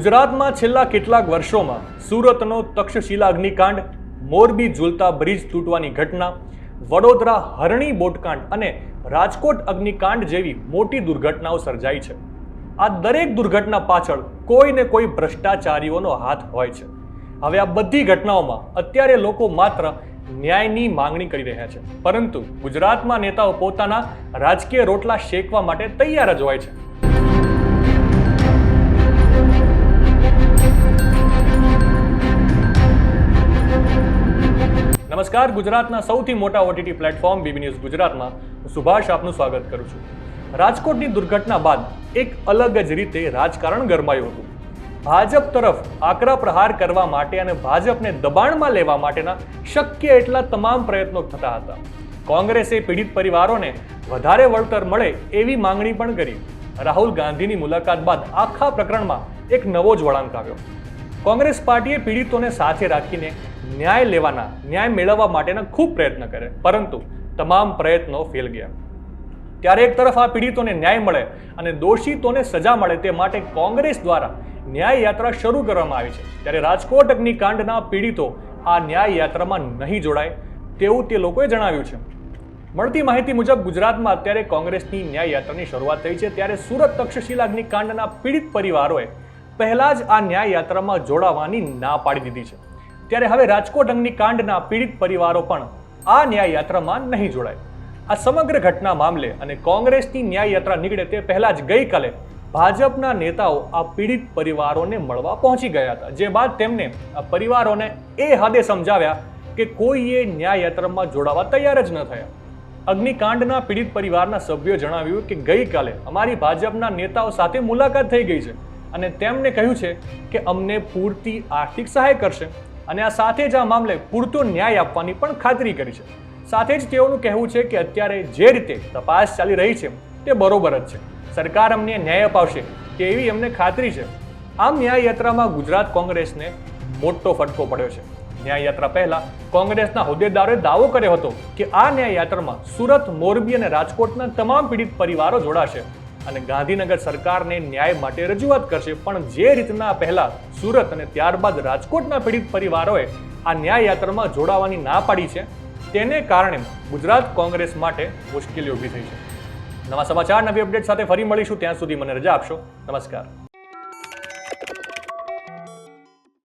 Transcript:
ગુજરાતમાં છેલ્લા કેટલાક વર્ષોમાં સુરતનો તક્ષશિલા અગ્નિકાંડ, મોરબી ઝૂલતા બ્રિજ તૂટવાની ઘટના, વડોદરા હરણી બોટકાંડ અને રાજકોટ અગ્નિકાંડ જેવી મોટી દુર્ઘટનાઓ સર્જાઈ છે. આ દરેક દુર્ઘટના પાછળ કોઈ ને કોઈ ભ્રષ્ટાચારીઓનો હાથ હોય છે. હવે આ બધી ઘટનાઓમાં અત્યારે લોકો માત્ર ન્યાયની માંગણી કરી રહ્યા છે. પરંતુ ગુજરાતમાં નેતાઓ પોતાના રાજકીય રોટલા શેકવા માટે તૈયાર જ હોય છે. નમસ્કાર. ગુજરાતના સૌથી મોટા ઓટીટી પ્લેટફોર્મ બીબી ન્યૂઝ ગુજરાતમાં હું સુભાષ આપનું સ્વાગત કરું છું. રાજકોટની દુર્ઘટના બાદ એક અલગ જ રીતે રાજકારણ ગરમાયું હતું. ભાજપ તરફ આકરા પ્રહાર કરવા માટે અને ભાજપને દબાણમાં લેવા માટેના શક્ય એટલા તમામ પ્રયત્નો થતા હતા. કોંગ્રેસે પીડિત પરિવારોને વધારે વળતર મળે એવી માંગણી પણ કરી. રાહુલ ગાંધીની મુલાકાત બાદ આખા પ્રકરણમાં એક નવો જ વળાંક આવ્યો. કોંગ્રેસ પાર્ટીએ પીડિતોને સાથે રાખીને ન્યાય લેવાના, ન્યાય મેળવવા માટેના ખૂબ પ્રયત્ન કરે પરંતુ તમામ પ્રયત્નો ફેલ ગયા. ત્યારે એક તરફ આ પીડિતોને ન્યાય મળે અને દોષિતોને સજા મળે તે માટે કોંગ્રેસ દ્વારા ન્યાય યાત્રા શરૂ કરવામાં આવી છે. ત્યારે રાજકોટ અગ્નિકાંડના પીડિતો આ ન્યાય યાત્રામાં નહીં જોડાય તેવું તે લોકોએ જણાવ્યું છે. મળતી માહિતી મુજબ ગુજરાતમાં અત્યારે કોંગ્રેસની ન્યાય યાત્રાની શરૂઆત થઈ છે. ત્યારે સુરત તક્ષશિલા અગ્નિકાંડના પીડિત પરિવારોએ પહેલા જ આ ન્યાય યાત્રામાં જોડાવાની ના પાડી દીધી છે. ત્યારે હવે રાજકોટ અંગની કાંડના પીડિત પરિવારો પણ આ ન્યાય યાત્રામાં નહીં જોડાય. આ સમગ્ર ઘટના મામલે અને કોંગ્રેસની ન્યાય યાત્રા નીકળે તે પહેલા જ ગઈકાલે ભાજપના નેતાઓ આ પીડિત પરિવારોને મળવા પહોંચી ગયા હતા. જે બાદ તેમને આ પરિવારોને એ હદે સમજાવ્યા કે કોઈએ ન્યાય યાત્રામાં જોડાવા તૈયાર જ ન થયા. અગ્નિકાંડના પીડિત પરિવારના સભ્યોએ જણાવ્યું કે ગઈકાલે અમારી ભાજપના નેતાઓ સાથે મુલાકાત થઈ ગઈ છે. અને તેમણે કહ્યું છે કે અમને પૂરતી આર્થિક સહાય કરશે અને આ સાથે જ આ મામલે પૂરતો ન્યાય આપવાની પણ ખાતરી કરી છે. સાથે જ તેઓનું કહેવું છે કે અત્યારે જે રીતે તપાસ ચાલી રહી છે, તે બરોબર જ છે. સરકાર અમને ન્યાય અપાવશે તેવી અમને ખાતરી છે. આમ ન્યાય યાત્રામાં ગુજરાત કોંગ્રેસને મોટો ફટકો પડ્યો છે. ન્યાય યાત્રા પહેલા કોંગ્રેસના હોદ્દેદારોએ દાવો કર્યો હતો કે આ ન્યાય યાત્રામાં સુરત, મોરબી અને રાજકોટના તમામ પીડિત પરિવારો જોડાશે. અને ગાંધીનગર સરકારને ન્યાય માટે રજૂઆત કરશે. પણ જે રીતના પહેલા સુરત અને ત્યારબાદ રાજકોટના પીડિત પરિવારોએ આ ન્યાય યાત્રામાં જોડાવાની ના પાડી છે, તેને કારણે ગુજરાત કોંગ્રેસ માટે મુશ્કેલી ઊભી થઈ છે. નવા સમાચાર, નવી અપડેટ સાથે ફરી મળીશું. ત્યાં સુધી મને રજા આપશો. નમસ્કાર.